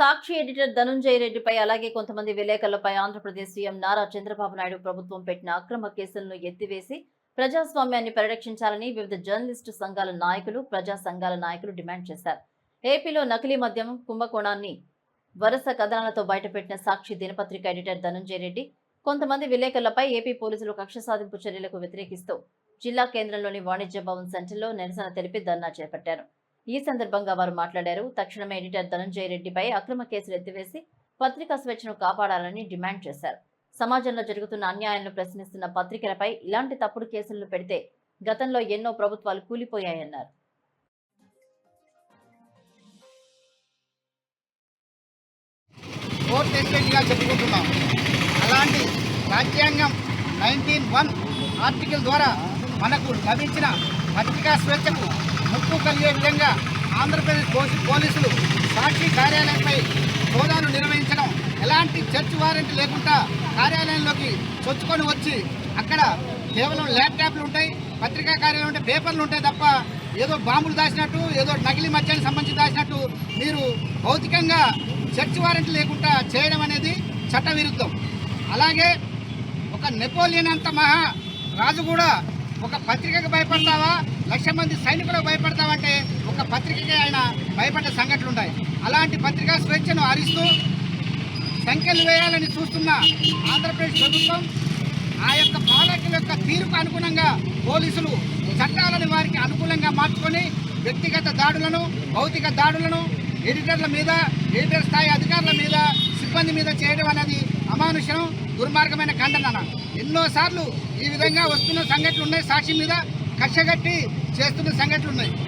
సాక్షి editor Dhanunjaya రెడ్డిపై అలాగే కొంతమంది విలేకరులపై ఆంధ్రప్రదేశ్ సీఎం నారా చంద్రబాబు నాయుడు ప్రభుత్వం పెట్టిన అక్రమ కేసులను ఎత్తివేసి ప్రజాస్వామ్యాన్ని పరిరక్షించాలని వివిధ జర్నలిస్టు సంఘాల నాయకులు ప్రజా సంఘాల నాయకులు డిమాండ్ చేశారు. ఏపీలో నకిలీ మద్యం కుంభకోణాన్ని వరుస కథనాలతో బయటపెట్టిన సాక్షి దినపత్రిక ఎడిటర్ ధనుంజయ రెడ్డి కొంతమంది విలేకరులపై ఏపీ పోలీసులు కక్ష సాధింపు చర్యలకు వ్యతిరేకిస్తూ జిల్లా కేంద్రంలోని వాణిజ్య భవన్ సెంటర్లో నిరసన తెలిపి ధర్నా చేపట్టారు. ఈ సందర్భంగా వారు మాట్లాడారు. తక్షణమే ఎడిటర్ ధనంజయ రెడ్డిపై అక్రమ కేసులు ఎత్తివేసి పత్రికా స్వేచ్ఛను కాపాడాలని డిమాండ్ చేశారు. సమాజంలో జరుగుతున్న అన్యాయాలను ప్రశ్నిస్తున్న పత్రికలపై ఇలాంటి తప్పుడు కేసులను పెడితే గతంలో ఎన్నో ప్రభుత్వాలు కూలిపోయాయన్నారు. చెప్పుకుంటున్నాం. అలాంటి రాజ్యాంగం నైన్టీన్ వన్ ఆర్టికల్ ద్వారా మనకు లభించిన పత్రికా స్వేచ్ఛకు ముప్పు కలిగే విధంగా ఆంధ్రప్రదేశ్ పోలీసులు సాక్షి కార్యాలయంపై హోదాను నిర్వహించడం ఎలాంటి చర్చ్ వారెంట్ లేకుండా కార్యాలయంలోకి చొచ్చుకొని వచ్చి అక్కడ కేవలం ల్యాప్టాప్లు ఉంటాయి పత్రికా కార్యాలయం ఉంటే పేపర్లు ఉంటాయి తప్ప ఏదో బాంబులు దాచినట్టు ఏదో నకిలీ మద్యానికి సంబంధించి దాచినట్టు మీరు భౌతికంగా చర్చ్ వారెంట్ లేకుండా చేయడం అనేది చట్టవిరుద్ధం. అలాగే ఒక నెపోలియన్ అంత మహా రాజు కూడా ఒక పత్రికకు భయపడతావా? లక్ష మంది సైనికులకు భయపడతామంటే ఒక పత్రికకి ఆయన భయపడ్డ సంఘటనలు ఉన్నాయి అలాంటి పత్రికా స్వేచ్ఛను హరిస్తూ సంఖ్యలు వేయాలని చూస్తున్న ఆంధ్రప్రదేశ్ ప్రభుత్వం ఆ యొక్క పాలకుల యొక్క తీరుకు అనుగుణంగా పోలీసులు చట్టాలను వారికి అనుకూలంగా మార్చుకొని వ్యక్తిగత దాడులను భౌతిక దాడులను ఎడిటర్ల మీద ఎడిటర్ స్థాయి అధికారుల మీద సిబ్బంది మీద చేయడం అనేది అమానుషం దుర్మార్గమైన ఖండన. ఎన్నోసార్లు ఈ విధంగా వస్తున్న సంఘటనలు ఉన్నాయి సాక్షి మీద. కక్షగట్టి చేస్తున్న సంఘటనలు ఉన్నాయి.